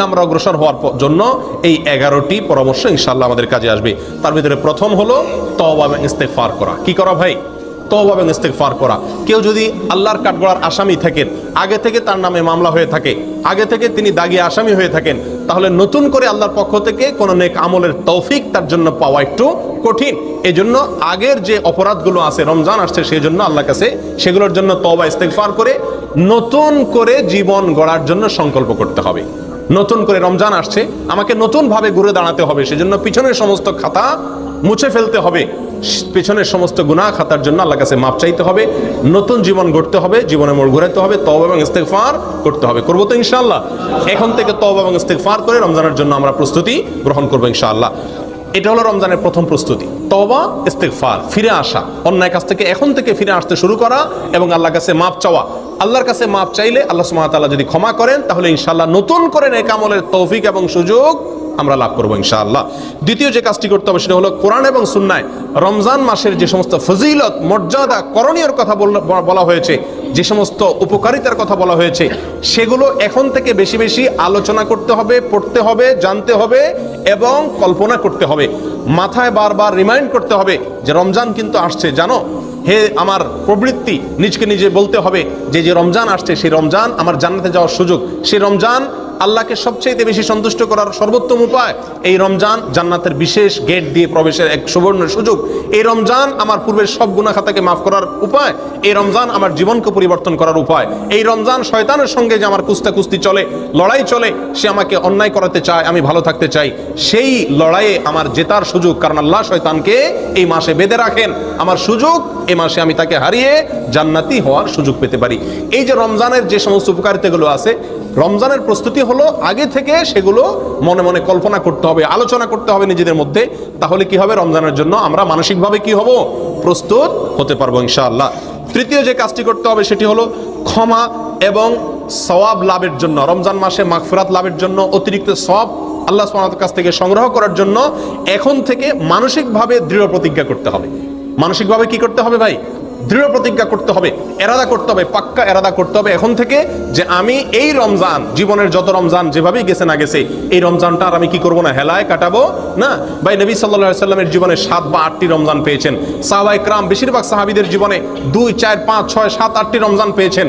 আমরা অগ্রসর হওয়ার জন্য এই এগারোটি পরামর্শ ইনশাল্লাহ আমাদের কাজে আসবে। তার ভিতরে প্রথম হলো তওবা এবং ইস্তেগফার করা। কি করা ভাই? তওবা এবং ইস্তেগফার করা। কেউ যদি আল্লাহর কাঠগড়ার আসামি থাকেন, আগে থেকে তার নামে মামলা হয়ে থাকে, আগে থেকে তিনি দাগি আসামি হয়ে থাকেন, তাহলে নতুন করে আল্লাহর পক্ষ থেকে কোনো নেক আমলের তৌফিক তার জন্য পাওয়া একটু কঠিন। এই জন্য আগের যে অপরাধগুলো আছে, রমজান আসছে সেই জন্য আল্লাহর কাছে সেগুলোর জন্য তওবা, ইস্তেগফার করে নতুন করে জীবন গড়ার জন্য সংকল্প করতে হবে। নতুন করে রমজান আসছে, আমাকে নতুন ভাবে ঘুরে দাঁড়াতে হবে, সেজন্য পিছনের সমস্ত খাতা মুছে ফেলতে হবে। পিছনের সমস্ত গুনাহ খাতার জন্য আল্লাহ কাছে মাপ চাইতে হবে, নতুন জীবন গড়তে হবে, জীবনে মোড় ঘুরাতে হবে, তওবা এবং ইস্তেগফার করতে হবে। করব তো ইনশাআল্লাহ। এখন থেকে তওবা এবং ইস্তেগফার করে রমজানের জন্য আমরা প্রস্তুতি গ্রহণ করব ইনশাআল্লাহ। এটা হলো রমজানের প্রথম প্রস্তুতি, তওবা, ইস্তেগফার, ফিরে আসা। অন্যায় কাছ থেকে এখন থেকে ফিরে আসতে শুরু করা এবং আল্লাহ কাছে মাপ চাওয়া। আল্লাহর কাছে মাপ চাইলে আল্লাহ ওয়া যদি ক্ষমা করেন, তাহলে ইনশাল্লাহ নতুন করে নেক আমলের তৌফিক এবং সুযোগ আমরা লাভ করব ইনশাআল্লাহ। দ্বিতীয় যে কাজটি করতে হবে সেটা হলো কোরআন এবং সুন্নায় রমজান মাসের যে সমস্ত ফজিলত, মর্যাদা, করণীয়র কথা বলা হয়েছে, যে সমস্ত উপকারিতার কথা বলা হয়েছে, সেগুলো এখন থেকে বেশি বেশি আলোচনা করতে হবে, পড়তে হবে, জানতে হবে এবং কল্পনা করতে হবে। মাথায় বারবার রিমাইন্ড করতে হবে যে রমজান কিন্তু আসছে, জানো? হে আমার প্রবৃত্তি, নিজকে নিজে বলতে হবে যে যে রমজান আসছে, সেই রমজান আমার জান্নাতে যাওয়ার সুযোগ। সেই রমজান আল্লাহকে সবচেয়ে বেশি সন্তুষ্ট করার সর্বোত্তম উপায় এই রমজান জান্নাতের বিশেষ গেট দিয়ে প্রবেশের এক সুবর্ণ সুযোগ। এই রমজান আমার পূর্বের সব গুনাহ খাতাকে মাফ করার উপায়। এই রমজান আমার জীবনকে পরিবর্তন করার উপায়। এই রমজান শয়তানের সঙ্গে যে আমার কুস্তা কুস্তি চলে, লড়াই চলে, সে আমাকে অন্যায় করাতে চায়, আমি ভালো থাকতে চাই। সেই লড়াইয়ে আমার জেতার সুযোগ, কারণ আল্লাহ শয়তানকে এই মাসে বেঁধে রাখেন। আমার সুযোগ এই মাসে আমি তাকে হারিয়ে জান্নাতি হওয়ার সুযোগ পেতে পারি। এই যে রমজানের যে সমস্ত উপকারিতাগুলো আছে, রমজানের প্রস্তুতি হলো আগে থেকে সেগুলো মনে মনে কল্পনা করতে হবে, আলোচনা করতে হবে নিজেদের মধ্যে, তাহলে কি হবে? রমজানের জন্য আমরা মানসিকভাবে কি হব? প্রস্তুত হতে পারব ইনশাআল্লাহ। তৃতীয় যে কাজটি করতে হবে সেটি হলো ক্ষমা এবং সওয়াব লাভের জন্য, রমজান মাসে মাগফিরাত লাভের জন্য, অতিরিক্ত সব আল্লাহ সুবহানাহু কাছ থেকে সংগ্রহ করার জন্য এখন থেকে মানসিকভাবে দৃঢ় প্রতিজ্ঞা করতে হবে। মানসিকভাবে কি করতে হবে ভাই? দৃঢ় প্রতিজ্ঞা করতে হবে, এরাদা করতে হবে, পাক্কা এরাদা করতে হবে। এখন থেকে যে আমি এই রমজান, জীবনের যত রমজান যেভাবেই গেছে না গেছে, এই রমজানটা আর আমি কি করব না, হেলায় কাটাবো? না। ভাই, নবী সাল্লাহ সাল্লামের জীবনে সাত বা আটটি রমজান পেয়েছেন। সাহাবাই ক্রাম, বেশিরভাগ সাহাবিদের জীবনে দুই, চার, পাঁচ, ছয়, সাত, আটটি রমজান পেয়েছেন।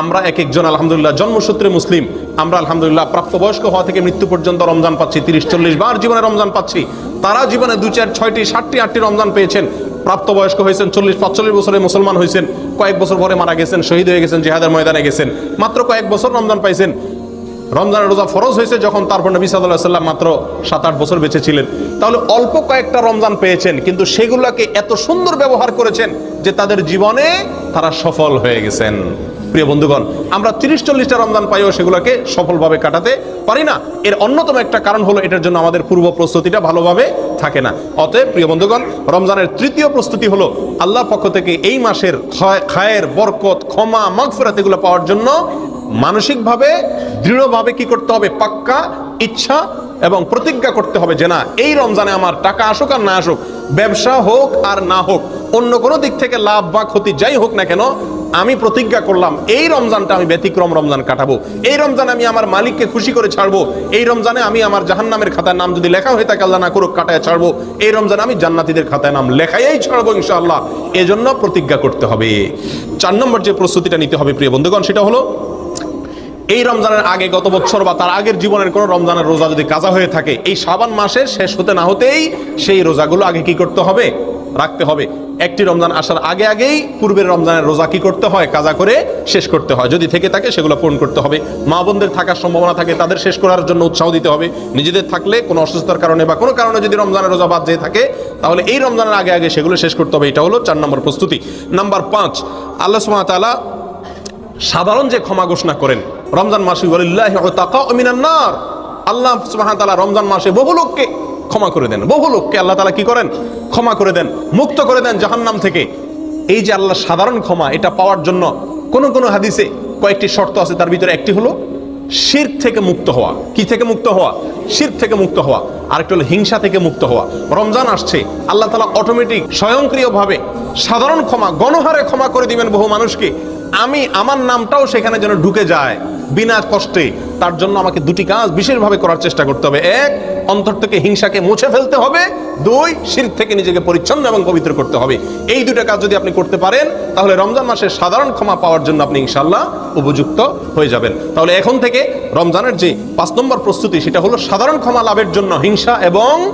আমরা এক একজন, আলহামদুলিল্লাহ, জন্মসূত্রে মুসলিম। আমরা, আলহামদুলিল্লাহ, প্রাপ্তবয়স্ক হওয়া থেকে মৃত্যু পর্যন্ত রমজান পাচ্ছি, তিরিশ, চল্লিশ বার জীবনে রমজান পাচ্ছি। তারা জীবনে দু, চার, ছয়টি, সাতটি, আটটি রমজান পেয়েছেন। প্রাপ্তবয়স্ক হয়েছেন, চল্লিশ, পাঁচচল্লিশ বছরে মুসলমান হয়েছেন, কয়েক বছর পরে মারা গেছেন, শহীদ হয়ে গেছেন, জেহাদের ময়দানে গেছেন। মাত্র কয়েক বছর রমজান পাইছেন। রমজানের রোজা ফরজ হয়েছে যখন তারপর নবী সাল্লাহ সাল্লাম মাত্র সাত আট বছর বেঁচে ছিলেন। তাহলে অল্প কয়েকটা রমজান পেয়েছেন, কিন্তু সেগুলোকে এত সুন্দর ব্যবহার করেছেন যে তাদের জীবনে তারা সফল হয়ে গেছেন। প্রিয় বন্ধুগণ, আমরা তিরিশ চল্লিশটা রমজান পাইও সেগুলোকে সফলভাবে কাটাতে পারি না। এর অন্যতম একটা কারণ হলো এটার জন্য আমাদের পূর্ব প্রস্তুতিটা ভালোভাবে থাকে না। অতএব প্রিয় বন্ধুগণ, রমজানের তৃতীয় প্রস্তুতি হলো আল্লাহ পক্ষ থেকে এই মাসের খায়ের বরকত, ক্ষমা, মাগফিরাত এগুলো পাওয়ার জন্য মানসিকভাবে, দৃঢ়ভাবে কি করতে হবে? পাক্কা ইচ্ছা এবং প্রতিজ্ঞা করতে হবে যে না, এই রমজানে আমার টাকা আসুক আর না আসুক, ব্যবসা হোক আর না হোক, অন্য কোনো দিক থেকে লাভ বা ক্ষতি যাই হোক না কেন, আমি প্রতিজ্ঞা করলাম, এই রমজানটা আমি ব্যতিক্রম রমজান কাটাবো, এই রমজান আমি আমার মালিককে খুশি করে ছাড়বো, এই রমজানে আমি আমার জাহান্নামের খাতায় নাম যদি লেখা হয়ে থাকে, আল্লাহ না করুক, কাটায় ছাড়বো, এই রমজানে আমি জান্নাতিদের খাতায় নাম লেখাই ছাড়বো ইনশাআল্লাহ। এজন্য প্রতিজ্ঞা করতে হবে। চার নম্বর যে প্রস্তুতিটা নিতে হবে প্রিয় বন্ধুগণ, সেটা হলো এই রমজানের আগে গত বছর বা তার আগের জীবনের কোনো রমজানের রোজা যদি কাজা হয়ে থাকে, এই সাবান মাসের শেষ হতে না হতেই সেই রোজাগুলো আগে কি করতে হবে? রাখতে হবে। একটি রমজান আসার আগে আগেই পূর্বের রমজানের রোজা কি করতে হয়? কাজা করে শেষ করতে হয়। যদি থেকে থাকে, সেগুলো পূরণ করতে হবে। মা বোনদের থাকার সম্ভাবনা থাকে, তাদের শেষ করার জন্য উৎসাহ দিতে হবে। নিজেদের থাকলে কোনো অসুস্থতার কারণে বা কোনো কারণে যদি রমজানের রোজা বাদ যেয়ে থাকে, তাহলে এই রমজানের আগে আগে সেগুলো শেষ করতে হবে। এটা হলো চার নম্বর প্রস্তুতি। নাম্বার পাঁচ, আল্লাহ তাআলা সাধারণ যে ক্ষমা ঘোষণা করেন, রমজান মাসে ওয়ালিল্লাহি উতাকা মিনান নার। আল্লাহ সুবহানাহু তাআলা রমজান মাসে বহু লোককে ক্ষমা করে দেন, বহু লোককে আল্লাহ তালা কি করেন? ক্ষমা করে দেন, মুক্ত করে দেন জাহান্নাম থেকে। এই যে আল্লাহ সাধারণ ক্ষমা, এটা পাওয়ার জন্য কোন কোন হাদিসে কয়েকটি শর্ত আছে, তার ভিতরে একটি হলো শির থেকে মুক্ত হওয়া। কি থেকে মুক্ত হওয়া? শির থেকে মুক্ত হওয়া। আরেকটা হলো হিংসা থেকে মুক্ত হওয়া। রমজান আসছে, আল্লাহ তালা অটোমেটিক স্বয়ংক্রিয়ভাবে সাধারণ ক্ষমা, গণহারে ক্ষমা করে দিবেন বহু মানুষকে। আমি আমার নামটাও সেখানে যেন ঢুকে যায় বিনা কষ্টে। তার জন্য আমাকে দুটি কাজ বিশেষভাবে করার চেষ্টা করতে হবে। এক, অন্তর থেকে হিংসাকে মুছে ফেলতে হবে। দুই, শির থেকে নিজেকে পরিচ্ছন্ন এবং পবিত্র করতে হবে। এই দুটো কাজ যদি আপনি করতে পারেন, তাহলে রমজান মাসে সাধারণ ক্ষমা পাওয়ার জন্য আপনি ইনশাল্লাহ উপযুক্ত হয়ে যাবেন। তাহলে এখন থেকে রমজানের যে পাঁচ নম্বর প্রস্তুতি, সেটা হলো সাধারণ ক্ষমা লাভের জন্য হিংসা এবং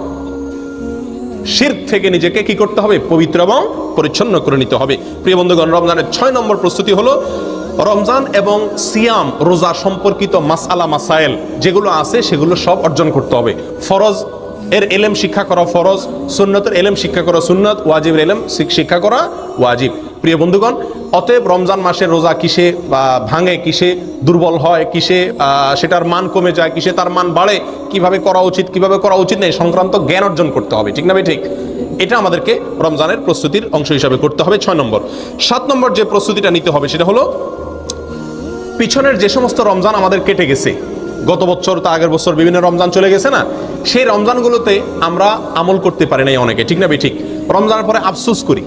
শির থেকে নিজেকে কি করতে হবে? পবিত্র এবং পরিচ্ছন্ন করে নিতে হবে। প্রিয় বন্ধুগণ, রমজানের ছয় নম্বর প্রস্তুতি হলো রমজান এবং সিয়াম, রোজা সম্পর্কিত মাসালা মাসাইল যেগুলো আছে সেগুলো সব অর্জন করতে হবে। ফরজ এর এলেম শিক্ষা করা ফরজ, সুন্নতের এলেম শিক্ষা করা সুন্নত, ওয়াজিবের এলেম শিক- শিক্ষা করা ওয়াজিব। প্রিয় বন্ধুগণ, অতএব রমজান মাসের রোজা কিসে ভাঙে কিসে, দুর্বল হয় কিসে সেটার মান কমে যায় কিসে, তার মান বাড়ে, কীভাবে করা উচিত, কীভাবে করা উচিত নেই, সংক্রান্ত জ্ঞান অর্জন করতে হবে, ঠিক না ভাই? ঠিক। এটা আমাদেরকে রমজানের প্রস্তুতির অংশ হিসাবে করতে হবে, ছয় নম্বর। সাত নম্বর যে প্রস্তুতিটা নিতে হবে, সেটা হলো পিছনের যে সমস্ত রমজান আমাদের কেটে গেছে, গত বছর, তা আগের বছর বিভিন্ন রমজান চলে গেছে না, সেই রমজানগুলোতে আমরা আমল করতে পারি নাই অনেকে, ঠিক না বে ঠিক। রমজানের পরে আফসোস করি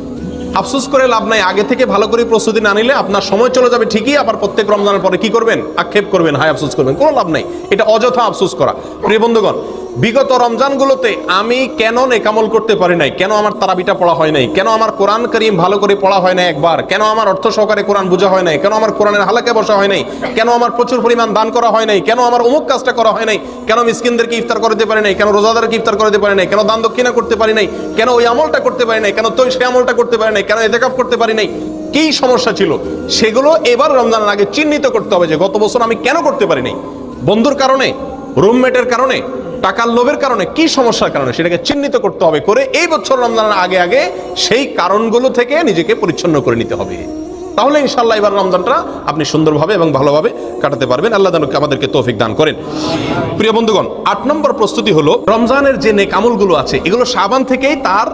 আফসোস করে লাভ নাই, আগে থেকে ভালো করে প্রস্তুতি না নিলে আপনার সময় চলে যাবে ঠিকই, আবার প্রত্যেক রমজানের পরে কি করবেন? আক্ষেপ করবেন হাই আফসোস করবেন, কোনো লাভ নাই। এটা অযথা আফসোস করা। প্রিয় বন্ধুগণ বিগত রমজানগুলোতে আমি কেন নেকামল করতে পারি নাই কেন আমার তারাবিটা পড়া হয় নাই কেন আমার কোরআন করিম ভালো করে পড়া হয় না একবার কেন আমার অর্থ সহকারে কোরআন বোঝা হয় নাই কেন আমার কোরআনের হালাকে বসা হয় নাই কেন আমার প্রচুর পরিমাণ দান করা হয় নাই কেন আমার অমুক কাজটা করা হয় নাই কেন মিসকিনদেরকে ইফতার করতে পারি নাই কেন রোজাদারকে ইফতার করতে পারি নাই কেন দান দক্ষিণা করতে পারি নাই কেন ওই আমলটা করতে পারি নাই কেন তো সে আমলটা করতে পারি নাই কেন এতেকাফ করতে পারি নাই কি সমস্যা ছিল সেগুলো এবার রমজানের আগে চিহ্নিত করতে হবে যে গত বছর আমি কেন করতে পারি নাই বন্ধুর কারণে রুমমেটের কারণে টাকার লোভের কারণে, কি সমস্যার কারণে সেটাকে চিহ্নিত করতে হবে করে এই বছর রমজানের আগে আগে সেই কারণগুলো থেকে নিজেকে পরিচ্ছন্ন করে নিতে হবে। তাহলে ইনশাল্লাহ এবার রমজানটা আপনি সুন্দরভাবে এবং ভালোভাবে কাটাতে পারবেন। আল্লাহ যেন আমাদেরকে তৌফিক দান করেন। প্রিয় বন্ধুগণ, আট নম্বর প্রস্তুতি হলো, রমজানের যে নেক আমলগুলো আছে, এগুলো সাবান থেকেই তার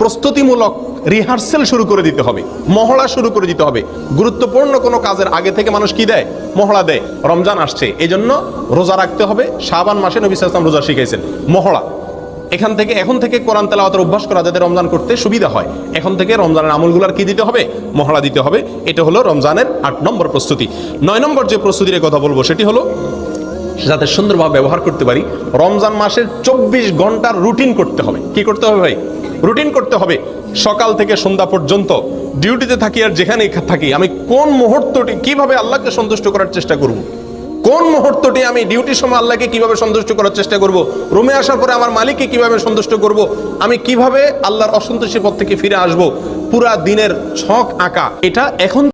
প্রস্তুতিমূলক রিহার্সেল শুরু করে দিতে হবে, মহড়া শুরু করে দিতে হবে। গুরুত্বপূর্ণ কোনো কাজের আগে থেকে মানুষ কি দেয়? মহড়া দেয়। রমজান আসছে এই জন্য রোজা রাখতে হবে। শাবান মাসে নবী সাল্লাম রোজা শিখাইছেন, মহড়া। এখান থেকে, এখন থেকে কোরআন তেলাওয়াতের অভ্যাস করা, যাতে রমজান করতে সুবিধা হয়। এখন থেকে রমজানের আমলগুলোর কি দিতে হবে? মহড়া দিতে হবে। এটা হলো রমজানের আট নম্বর প্রস্তুতি। নয় নম্বর যে প্রস্তুতির কথা বলব, সেটি হলো যাতে সুন্দরভাবে ব্যবহার করতে পারি, রমজান মাসের চব্বিশ ঘণ্টার রুটিন করতে হবে। কি করতে হবে ভাই? রুটিন করতে হবে। সকাল থেকে সন্ধ্যা পর্যন্ত ডিউটিতে থাকি আর যেখানে থাকি, আমি কোন মুহূর্তটি কীভাবে আল্লাহকে সন্তুষ্ট করার চেষ্টা করব? কোন মুহূর্তটি আমি ডিউটির সময় আল্লাহকে কীভাবে সন্তুষ্ট করার চেষ্টা করব? রুমে আসার পরে আমার মালিককে কীভাবে সন্তুষ্ট করব? আমি কীভাবে আল্লাহর অসন্তুষ্টির পথ থেকে ফিরে আসব? পুরা দিনের ছক আঁকা, এটা এখন